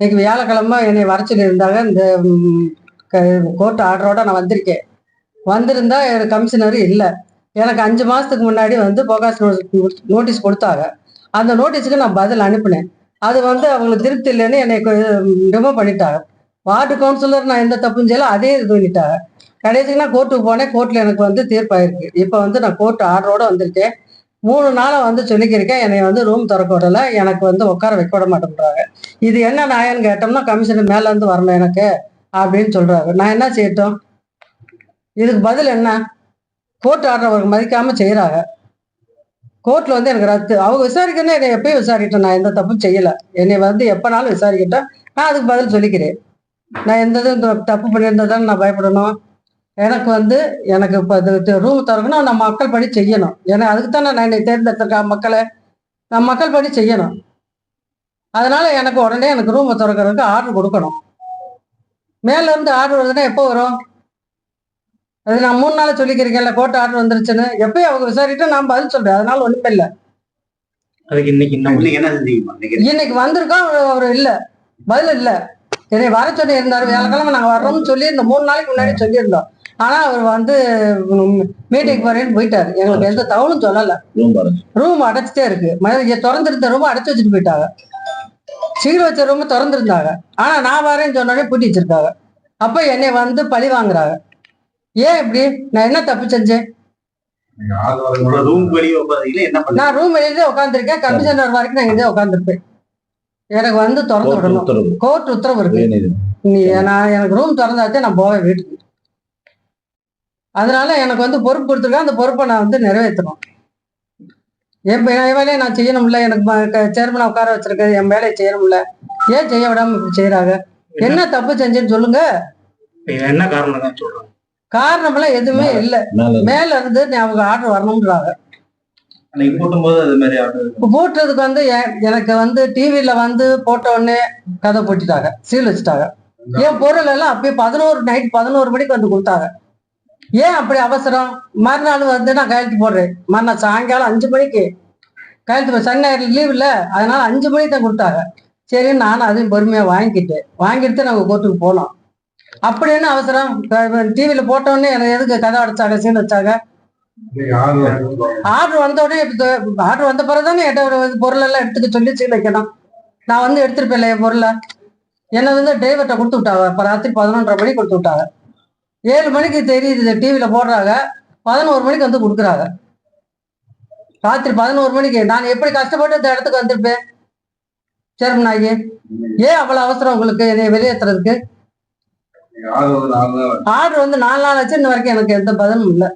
இன்னைக்கு வியாழக்கிழமை என்னை வர சொல்லியிருந்தாங்க இந்த கோர்ட் ஆர்டரோட நான் வந்திருக்கேன். வந்திருந்தா கமிஷனர் இல்லை. எனக்கு அஞ்சு மாதத்துக்கு முன்னாடி வந்து போகாஸ் நோட்டீஸ் கொடுத்தாங்க. அந்த நோட்டீஸுக்கு நான் பதில் அனுப்பினேன். அது வந்து அவங்களுக்கு திருப்தி இல்லைன்னு என்னை ரிமூவ் பண்ணிட்டாங்க. வார்டு கவுன்சிலர் நான் எந்த தப்பும் செய்யல அதே இது பண்ணிட்டாங்க. கடைசிக்கு நான் கோர்ட்டுக்கு போனேன். கோர்ட்டில் எனக்கு வந்து தீர்ப்பாயிருக்கு. இப்போ வந்து நான் கோர்ட் ஆர்டரோட வந்திருக்கேன். மூணு நாளாக வந்து சொல்லிக்கிருக்கேன். என்னை வந்து ரூம் திறக்க விடல. எனக்கு வந்து உட்கார வைக்க விட மாட்டேன்றாங்க. இது என்ன நாயன்னு கேட்டோம்னா கமிஷனர் மேலேருந்து வரணும் எனக்கு அப்படின்னு சொல்கிறாரு நான் என்ன செய்யட்டும்? இதுக்கு பதில் என்ன? கோர்ட் ஆர்டர் அவருக்கு மதிக்காமல் செய்கிறாங்க கோர்ட்டில் வந்து எனக்கு ரத்து. அவங்க விசாரிக்கணும். என்னை எப்பயும் விசாரிக்கிட்டேன் நான் எந்த தப்பும் செய்யலை. என்னை வந்து எப்போனாலும் விசாரிக்கிட்டேன் நான் அதுக்கு பதில் சொல்லிக்கிறேன். நான் எந்த இதுவும் தப்பு பண்ணியிருந்ததான்னு நான் பயப்படணும். எனக்கு வந்து எனக்கு இப்போ இது ரூம் திறக்கணும் நான் மக்கள் படி செய்யணும். ஏன்னா அதுக்கு தானே நான் என்னை தேர்ந்தெடுத்திருக்கேன் மக்களை. நான் மக்கள் படி செய்யணும். அதனால எனக்கு உடனே எனக்கு ரூமை திறக்கிறதுக்கு ஆர்டர் கொடுக்கணும். மேல இருந்து ஆர்டர் வருதுன்னா எப்போ வரும்? அது நான் மூணு நாள் சொல்லிக்கிறேன்ல கோர்ட் ஆர்டர் வந்துருச்சுன்னு. எப்பயும் அவங்க விசாரிட்டு நான் பதில் சொல்றேன். அதனால ஒண்ணுமே இல்லை. அதுக்கு இன்னைக்கு வந்திருக்கோம் அவர் அவர் இல்ல. பதில் இல்ல. என்னை வர சொல்லி இருந்தாரு. வியாழக்கிழமை நாங்க வர்றோம்னு சொல்லி இந்த மூணு நாளைக்கு முன்னாடி சொல்லியிருந்தோம். ஆனா அவர் வந்து மீட்டிங் போறேன்னு போயிட்டாரு. எங்களுக்கு எந்த தகவலும் சொல்லல. ரூம் அடைச்சிட்டே இருக்கு. இங்க திறந்திருந்த ரூம் அடைச்சு வச்சுட்டு போயிட்டாங்க. சீல் வச்ச ரூம் திறந்திருந்தாங்க. ஆனா நான் வரேன்னு சொன்னோடனே பூட்டி வச்சிருக்காங்க. அப்ப என்னை வந்து பழி வாங்குறாங்க. ஏன் இப்படி? நான் என்ன தப்பு செஞ்சேன்? நான் ரூம் வெளியே உட்காந்துருக்கேன் கமிஷனர் வரைக்கும் நான் இங்கே உட்காந்துருப்பேன் எனக்கு வந்து திறந்து விடணும் கோர்ட் உத்தரவு இருக்கு. நீ நான் எனக்கு ரூம் திறந்தாச்சே நான் போவேன் வீட்டுக்கு. அதனால எனக்கு வந்து பொறுப்பு கொடுத்துருக்கேன் அந்த பொறுப்பை நான் வந்து நிறைவேற்றணும். என் என் வேலையை நான் செய்யணும்ல எனக்கு சேர்மனை உட்கார வச்சிருக்கேன் என் வேலையை செய்யணும்ல. ஏன் செய்ய விடாம இப்படி செய்யறாங்க என்ன தப்பு செஞ்சேன்னு சொல்லுங்க. என்ன காரணம் தான் சொல்றாங்க காரணமெல்லாம் எதுவுமே இல்லை. மேல இருந்து. அவங்க ஆர்டர் வரணும்ன்றாங்க. போட்டதுக்கு வந்து எனக்கு வந்து டிவியில வந்து போட்ட உடனே கதை போட்டுட்டாங்க சீல் வச்சுட்டாங்க. என் பொருள் எல்லாம் அப்பயே பதினோரு நைட் பதினோரு மணிக்கு வந்து கொடுத்தாங்க. ஏன் அப்படி அவசரம்? மறுநாள் வந்து நான் கையெழுத்து போடுறேன். மறுநாள் சாயங்காலம் அஞ்சு மணிக்கு. கையெழுத்து சனி ஞாயிறு லீவ் இல்ல. அதனால அஞ்சு மணிக்கு தான் கொடுத்தாங்க. சரி நானும் அதையும் பொறுமையா வாங்கிக்கிட்டேன். வாங்கிட்டு நாங்கள் கோர்ட்டுக்கு போனோம். அப்படி என்ன அவசரம்? டிவியில போட்ட உடனே எனக்கு எதுக்கு கதை அடைச்சாங்க சீல் வச்சாங்க ஆர்டர் வந்த உடனே ஆர்டர் வந்த பிறகு தானே என்கிட்ட ஒரு பொருள் எல்லாம் எடுத்துக்க சொல்லி சீல் வைக்கணும். நான் வந்து எடுத்துருப்பேன் என் பொருளை. என்னை வந்து டிரைவர்கிட்ட கொடுத்து விட்டாங்க. இப்போ ராத்திரி பதினொன்றரை மணிக்கு கொடுத்து விட்டாங்க. ஏழு மணிக்கு தெரியுது டிவியில் போடுறாங்க. பதினோரு மணிக்கு வந்து கொடுக்குறாங்க. ராத்திரி பதினோரு மணிக்கு. நான் எப்படி கஷ்டப்பட்டு இந்த இடத்துக்கு வந்திருப்பேன்? சேர்மனாகி ஏன் அவ்வளோ அவசரம் உங்களுக்கு? என்னை வெளியேற்றுறதுக்கு ஆர்டர் வந்து நாலு நாள் ஆச்சு. இன்ன வரைக்கும் எனக்கு எந்த பதிலும் இல்லை.